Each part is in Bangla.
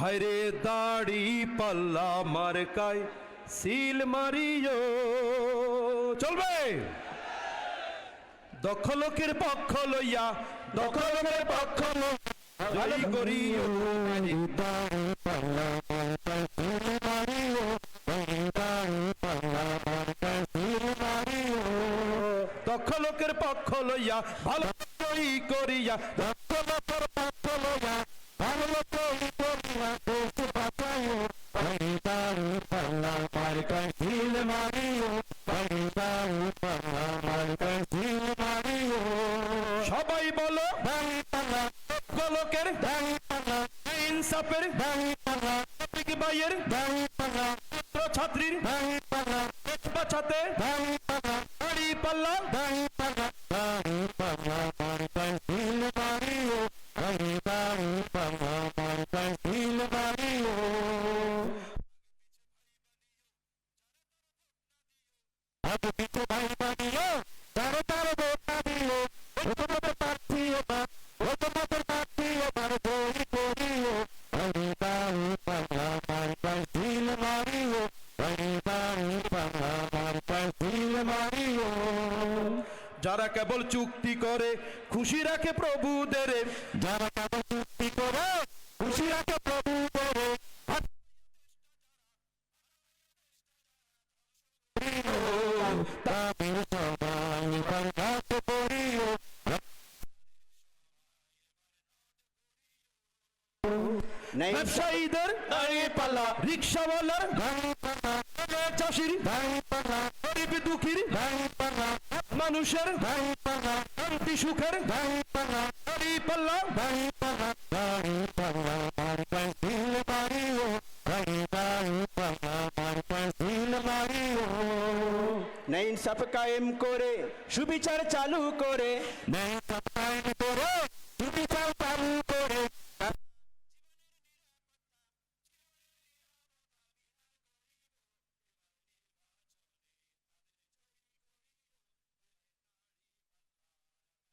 হায়রে দাড়ি পাল্লা মার্কায় সিল মারিও চলবে? দক্ষ লোকের পক্ষ লইয়া দক্ষ লোকের পক্ষ লই করিও। দক্ষ লোকের পক্ষ লইয়া ভালো করি করিয়া দক্ষ লোকের পক্ষ লইয়া ইনসাফের দাঁড়ি পাল্লা শফিক ভাইয়ের দাঁড়ি পাল্লা ছাত্র ছাত্রীর দাঁড়ি পাল্লা দেশ বাঁচাতে দাঁড়ি পাল্লা দাঁড়ি পাল্লা দাঁড়ি পাল্লা দাঁড়ি পাল্লা মার্কা ঢিল মারিও হরিদারু পাল্লা মার্কা ঢিল মারিও আজ পিছু ভাই বানিও তারে তারে ভোট না দিও ও তোমাদের প্রার্থী এবার ও তোমাদের প্রার্থী এবার জয়ী করিও হরিদারু পাল্লা মার্কা ঢিল মারিও হরিদারু পাল্লা মার্কা ঢিল মারিও যারা কেবল চুক্তি করে খুশি রাখে প্রভুদের। যারা কেবল চুক্তি করে খুশি রাখে প্রভুদের। ব্যবসায়ীদের দাঁড়িয়ে পাল্লা রিক্সাওয়ালার চাষির গরিব দুঃখীর মানুষের শান্তি সুখের পাল্লা ন্যায় ইনসাফ কায়েম করে সুবিচার চালু করে। নেই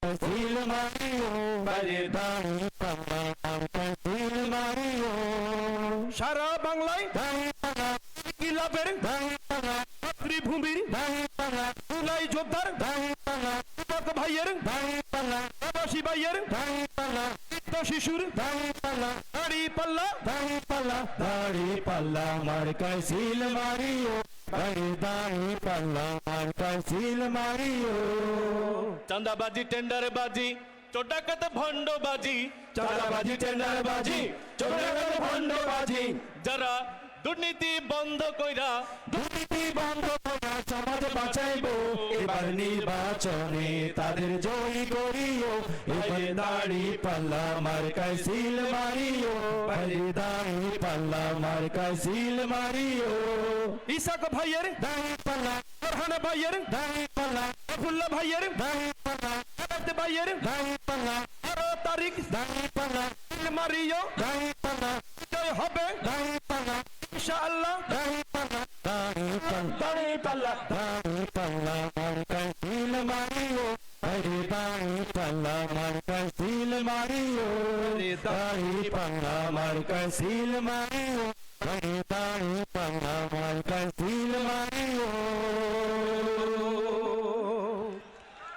Mario, বাইরে দাঁড়িয়ে পাল্লা মার্কা দিল মারিও সারা বাংলায় পাল্লা মাতৃভূমির তুলাই যোদ্ধার। ভাইয়ের। প্রবাসী ভাইয়ের। শিশুর। দাঁড়ি পাল্লা। দাঁড়ি পাল্লা মারিও দাঁড়ি পাল্লা মার্কায় সিল মারিও। চাঁদাবাজি টেন্ডারবাজি চোটাকাত ভণ্ডবাজি চাঁদাবাজি টেন্ডারবাজি চোরাগত ভণ্ডবাজি যারা দুর্নীতি বন্ধ কইরা দুর্নীতি বন্ধ করা সমাজ বাঁচাইবো। এবার নির্বাচনে তাদের জয়ী করিও। এবার দাড়ি পাল্লা মার্কায় সিল মারিও। দাড়ি পাল্লা মার্কায় সিল মারিও। ইসাক ভাইয়ের দাড়ি পাল্লা ফরহান ভাইয়ের দাড়ি পাল্লা আফুল্লাহ ভাইয়ের দাড়ি পাল্লা আরাত ভাইয়ের দাড়ি পাল্লা। আরও তারিখ দাড়ি পাল্লা সিল মারিও। দাড়ি পাল্লা। জয় হবে। দাড়ি পাল্লা। ইনশাআল্লাহ। দাড়ি পাল্লা দাড়ি পাল্লা দাড়ি পাল্লা মার্কায় সিল মারিও। আরে দাড়ি পাল্লা মার্কায় সিল মারিও আরে দাড়ি পাল্লা মার্কায় সিল